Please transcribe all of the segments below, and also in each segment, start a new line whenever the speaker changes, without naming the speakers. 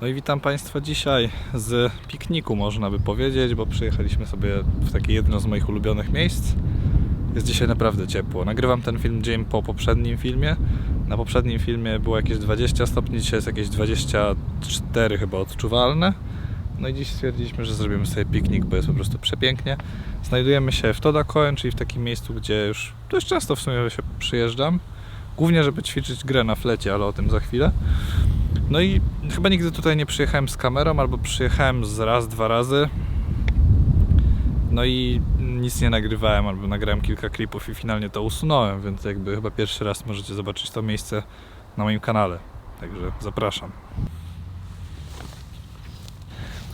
No i witam Państwa dzisiaj z pikniku, można by powiedzieć, bo przyjechaliśmy sobie w takie jedno z moich ulubionych miejsc. Jest dzisiaj naprawdę ciepło. Nagrywam ten film dzień po poprzednim filmie. Na poprzednim filmie było jakieś 20 stopni, dzisiaj jest jakieś 24 chyba odczuwalne. No i dziś stwierdziliśmy, że zrobimy sobie piknik, bo jest po prostu przepięknie. Znajdujemy się w Todakoen, czyli w takim miejscu, gdzie już dość często w sumie się przyjeżdżam. Głównie, żeby ćwiczyć grę na flecie, ale o tym za chwilę. No i chyba nigdy tutaj nie przyjechałem z kamerą, albo przyjechałem z raz, dwa razy. No i nic nie nagrywałem, albo nagrałem kilka klipów i finalnie to usunąłem, więc jakby chyba pierwszy raz możecie zobaczyć to miejsce na moim kanale. Także zapraszam.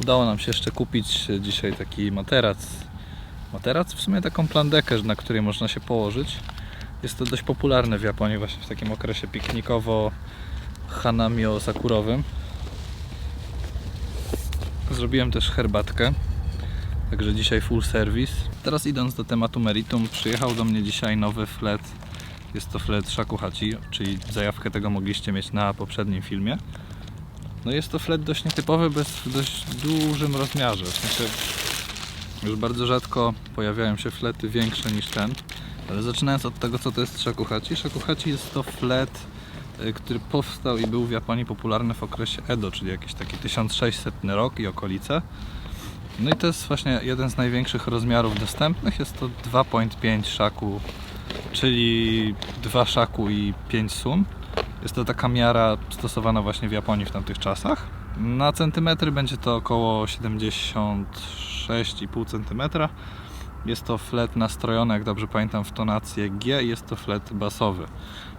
Udało nam się jeszcze kupić dzisiaj taki materac. Materac w sumie taką plandekę, na której można się położyć. Jest to dość popularne w Japonii właśnie w takim okresie piknikowo hanamio sakurowym. Zrobiłem też herbatkę. Także dzisiaj full service. Teraz idąc do tematu meritum, przyjechał do mnie dzisiaj nowy flet. Jest to flet Shakuhachi, czyli zajawkę tego mogliście mieć na poprzednim filmie. No jest to flet dość nietypowy, bez w dość dużym rozmiarze. W sensie już bardzo rzadko pojawiają się flety większe niż ten. Ale zaczynając od tego, co to jest shakuhachi. Shakuhachi jest to flet, który powstał i był w Japonii popularny w okresie Edo, czyli jakiś taki 1600 rok i okolice. No i to jest właśnie jeden z największych rozmiarów dostępnych. Jest to 2.5 szaku, czyli 2 szaku i 5 sun. Jest to taka miara stosowana właśnie w Japonii w tamtych czasach. Na centymetry będzie to około 76,5 cm. Jest to flet nastrojony, jak dobrze pamiętam, w tonację G i jest to flet basowy.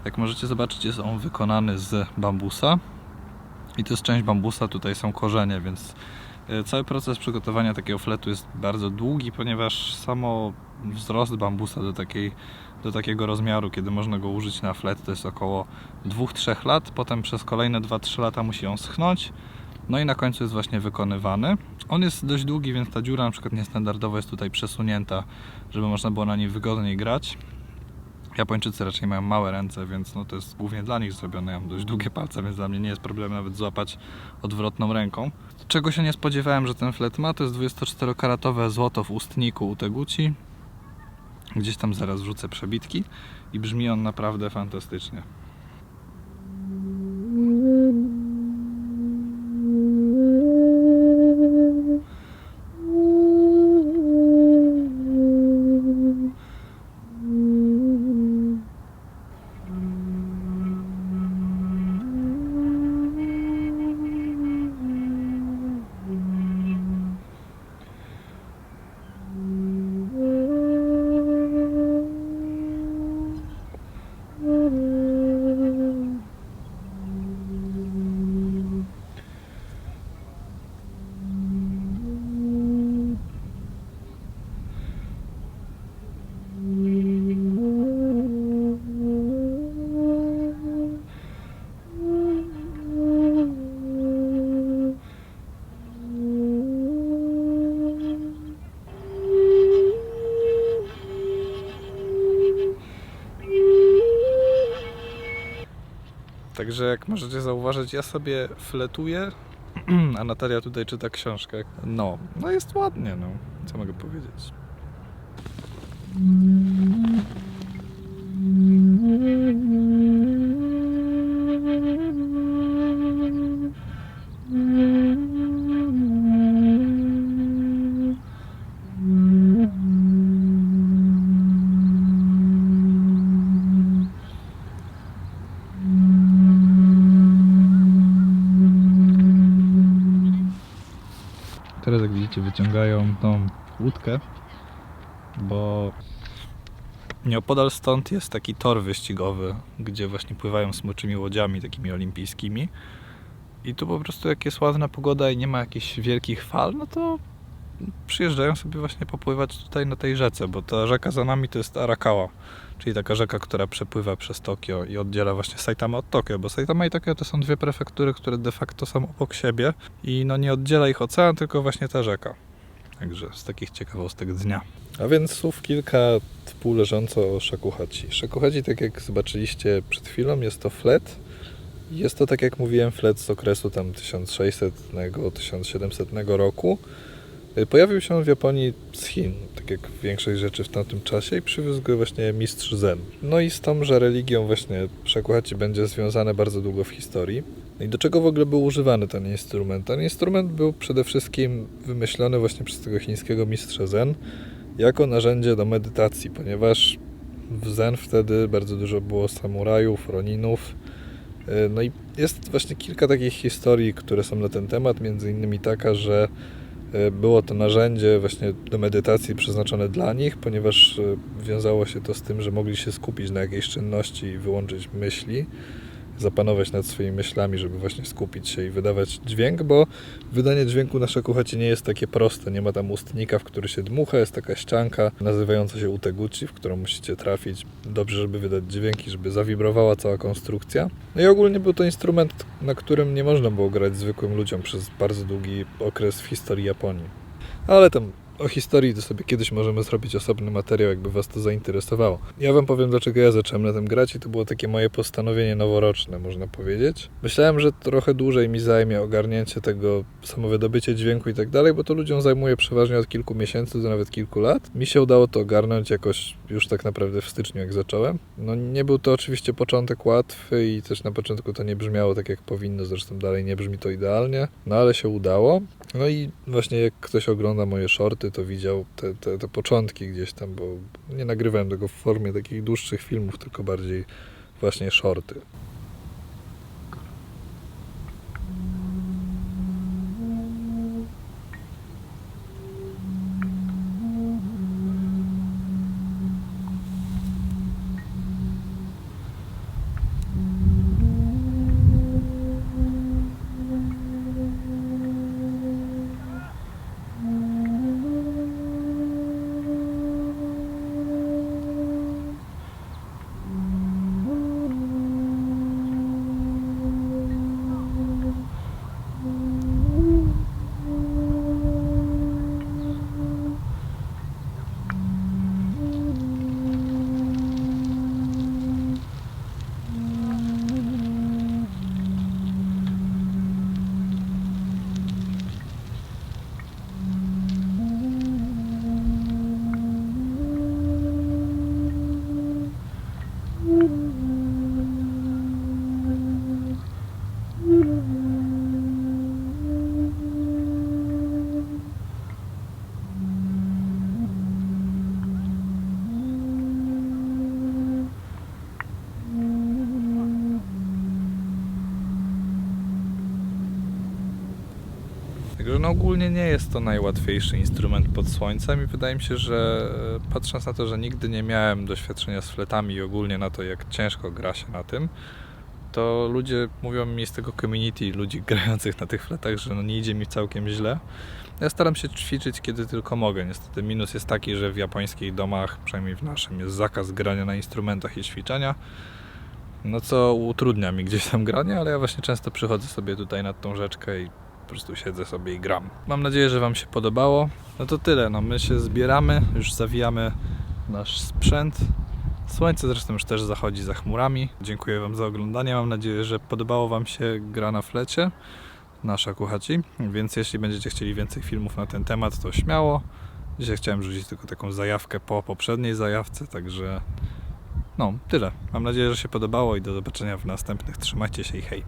Jak możecie zobaczyć, jest on wykonany z bambusa. I to jest część bambusa, tutaj są korzenie, więc e, cały proces przygotowania takiego fletu jest bardzo długi, ponieważ samo wzrost bambusa do, takiej, do takiego rozmiaru, kiedy można go użyć na flet, to jest około 2-3 lat. Potem przez kolejne 2-3 lata musi on schchnąć. No i na końcu jest właśnie wykonywany. On jest dość długi, więc ta dziura na przykład niestandardowo jest tutaj przesunięta, żeby można było na niej wygodniej grać. Japończycy raczej mają małe ręce, więc no to jest głównie dla nich zrobione. Ja mam dość długie palce, więc dla mnie nie jest problem nawet złapać odwrotną ręką. Czego się nie spodziewałem, że ten flet ma, to jest 24-karatowe złoto w ustniku u Teguci. Gdzieś tam zaraz wrzucę przebitki i brzmi on naprawdę fantastycznie. Także jak możecie zauważyć, ja sobie fletuję, a Natalia tutaj czyta książkę. No, no jest ładnie, no. Co mogę powiedzieć? Teraz jak widzicie wyciągają tą łódkę, bo nieopodal stąd jest taki tor wyścigowy, gdzie właśnie pływają smyczymi łodziami takimi olimpijskimi. I tu po prostu jak jest ładna pogoda i nie ma jakichś wielkich fal, no to przyjeżdżają sobie właśnie popływać tutaj na tej rzece, bo ta rzeka za nami to jest Arakawa, czyli taka rzeka, która przepływa przez Tokio i oddziela właśnie Saitama od Tokio, bo Saitama i Tokio to są dwie prefektury, które de facto są obok siebie i no nie oddziela ich ocean, tylko właśnie ta rzeka. Także z takich ciekawostek dnia. A więc słów kilka współleżąco o shakuhachi. Shakuhachi, tak jak zobaczyliście przed chwilą, jest to flet, Jest to, tak jak mówiłem, flet z okresu tam 1600-1700 roku. Y, Pojawił się on w Japonii z Chin, tak jak większość rzeczy w tamtym czasie i przywiózł go właśnie mistrz Zen. No i z tą, że religią właśnie Shakuhachi będzie związane bardzo długo w historii. I do czego w ogóle był używany ten instrument? Ten instrument był przede wszystkim wymyślony właśnie przez tego chińskiego mistrza Zen jako narzędzie do medytacji, ponieważ w Zen wtedy bardzo dużo było samurajów, roninów. Y, No i jest właśnie kilka takich historii, które są na ten temat, między innymi taka, że było to narzędzie właśnie do medytacji przeznaczone dla nich, ponieważ y, wiązało się to z tym, że mogli się skupić na jakiejś czynności i wyłączyć myśli, zapanować nad swoimi myślami, żeby właśnie skupić się i wydawać dźwięk, bo wydanie dźwięku na szakuchacie nie jest takie proste. Nie ma tam ustnika, w który się dmucha, jest taka ścianka nazywająca się uteguchi, w którą musicie trafić dobrze, żeby wydać dźwięki, żeby zawibrowała cała konstrukcja. No i ogólnie był to instrument, na którym nie można było grać zwykłym ludziom przez bardzo długi okres w historii Japonii. Ale tam o historii to sobie kiedyś możemy zrobić osobny materiał, jakby Was to zainteresowało. Ja Wam powiem, dlaczego ja zacząłem na tym grać i to było takie moje postanowienie noworoczne, można powiedzieć. Myślałem, że trochę dłużej mi zajmie ogarnięcie tego, samo wydobycie dźwięku i tak dalej, bo to ludziom zajmuje przeważnie od kilku miesięcy do nawet kilku lat. Mi się udało to ogarnąć jakoś już tak naprawdę w styczniu, jak zacząłem. No nie był to oczywiście początek łatwy i też na początku to nie brzmiało tak, jak powinno, zresztą dalej nie brzmi to idealnie, no ale się udało. No i właśnie jak ktoś ogląda moje shorty, to widział te, te, te początki gdzieś tam, bo nie nagrywałem tego w formie takich dłuższych filmów, tylko bardziej właśnie shorty. Także no ogólnie nie jest to najłatwiejszy instrument pod słońcem i wydaje mi się, że e, patrząc na to, że nigdy nie miałem doświadczenia z fletami i ogólnie na to, jak ciężko gra się na tym, to ludzie mówią mi z tego community, ludzi grających na tych fletach, że no nie idzie mi całkiem źle. Ja staram się ćwiczyć kiedy tylko mogę. Niestety minus jest taki, że w japońskich domach, przynajmniej w naszym, jest zakaz grania na instrumentach i ćwiczenia. No co utrudnia mi gdzieś tam granie, ale ja właśnie często przychodzę sobie tutaj nad tą rzeczkę i po prostu siedzę sobie i gram. Mam nadzieję, że Wam się podobało. No to tyle, no my się zbieramy, już zawijamy nasz sprzęt. Słońce zresztą już też zachodzi za chmurami. Dziękuję Wam za oglądanie. Mam nadzieję, że podobało Wam się gra na flecie nasza kuchaci. Więc jeśli będziecie chcieli więcej filmów na ten temat, to śmiało. Dzisiaj chciałem rzucić tylko taką zajawkę po poprzedniej zajawce, także no, tyle. Mam nadzieję, że się podobało i do zobaczenia w następnych. Trzymajcie się i hej.